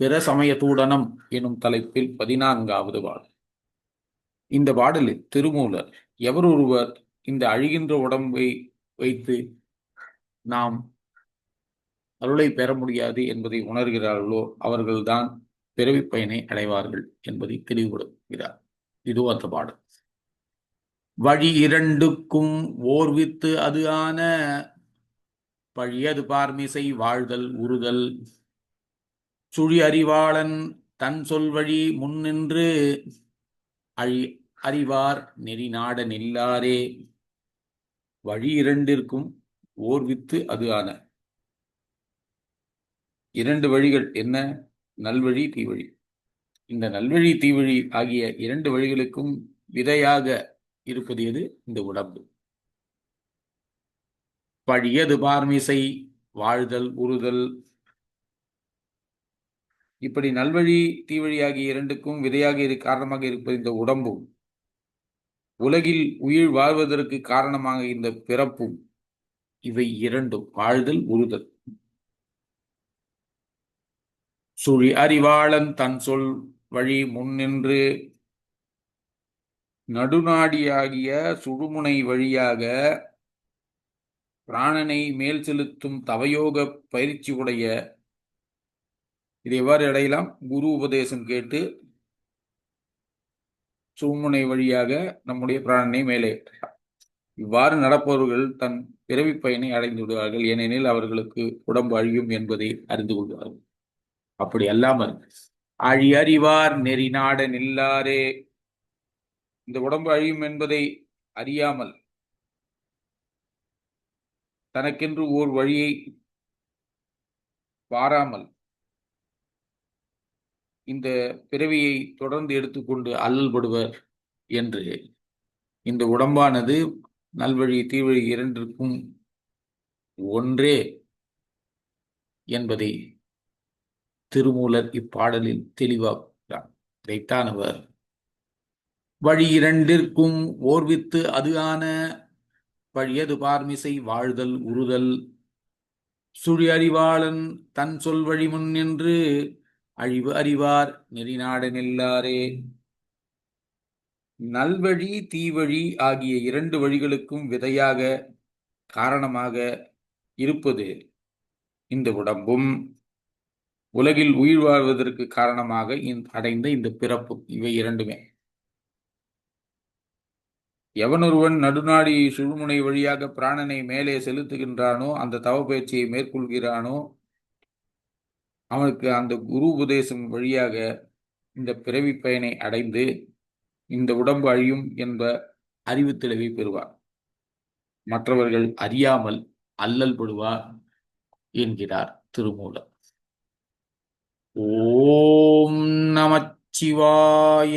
பிற சமயத்தூடனம் எனும் தலைப்பில் பதினான்காவது பாடல். இந்த பாடலில் திருமூலர் எவரொருவர் இந்த அழிகின்ற உடம்பை வைத்து நாம் அருளை பெற முடியாது என்பதை உணர்கிறார்களோ அவர்கள்தான் பிறவி பயனை அடைவார்கள் என்பதை தெளிவுபடுத்துகிறார். இதோ அந்த பாடல். வழி இரண்டுக்கும் ஓர்வித்து அது ஆன பழியது பார்மிசை வாழ்தல் உறுதல் சுழி அறிவாளன் தன் சொல் வழி முன்னின்று அழி அறிவார் நெறி நாட நில்லாரே. வழி இரண்டிற்கும் ஓர் வித்து அது ஆன. இரண்டு வழிகள் என்ன? நல்வழி தீவழி. இந்த நல்வழி தீவழி ஆகிய இரண்டு வழிகளுக்கும் விதையாக இருப்பது எது? இந்த உடம்பு. பழியது பார்மிசை வாழ்தல் உறுதல் இப்படி நல்வழி தீவழி ஆகிய இரண்டுக்கும் விதையாக இரு காரணமாக இருப்பது இந்த உடம்பும் உலகில் உயிர் வாழ்வதற்கு காரணமாக இந்த பிறப்பும். இவை இரண்டும் வாழ்தல் உறுதல். சுழி அறிவாளன் தன் சொல் வழி முன்னின்று நடுநாடியாகிய சுடுமுனை வழியாக பிராணனை மேல் செலுத்தும் தவயோக பயிற்சி உடைய இதை எவ்வாறு அடையலாம்? குரு உபதேசம் கேட்டு சூழ்நிலை வழியாக நம்முடைய பிராணனை மேலே இவ்வாறு நடப்பவர்கள் தன் பிறவி பயனை அடைந்து விடுவார்கள். ஏனெனில் அவர்களுக்கு உடம்பு அழியும் என்பதை அறிந்து கொள்வார்கள். அப்படி அல்லாமல் அழியறிவார் நெறிநாட நெறி நாட நில்லாரே. இந்த உடம்பு அழியும் என்பதை அறியாமல் தனக்கென்று ஓர் வழியை பாராமல் இந்த பிறவியை தொடர்ந்து எடுத்துக்கொண்டு அல்லல்படுவர் என்று இந்த உடம்பானது நல்வழி தீவழி இரண்டிற்கும் ஒன்றே என்பதை திருமூலர் இப்பாடலில் தெளிவாகிறார் இதைத்தான் அவர் வழி இரண்டிற்கும் ஓர்வித்து அது ஆன பழியது பார்மிசை வாழ்தல் உறுதல். சுழி அறிவாளன் தன் சொல் வழி முன் என்று அழிவு அறிவார் நெறிநாடு நெல்லாரே. நல்வழி தீவழி ஆகிய இரண்டு வழிகளுக்கும் விதையாக காரணமாக இருப்பது இந்த உடம்பும். உலகில் உயிர் வாழ்வதற்கு காரணமாக அடைந்த இந்த பிறப்பு இவை இரண்டுமே. எவனொருவன் நடுநாடி சுழுமுனை வழியாக பிராணனை மேலே செலுத்துகின்றானோ அந்த தவ பயிற்சியை மேற்கொள்கிறானோ அவனுக்கு அந்த குரு உபதேசம் வழியாக இந்த பிறவி பயனை அடைந்து இந்த உடம்பு அழியும் என்ப அறிவு தெளிவை பெறுவார் மற்றவர்கள் அறியாமல் அல்லல் படுவார் என்கிறார் திருமூலர். ஓம் நமச்சிவாய.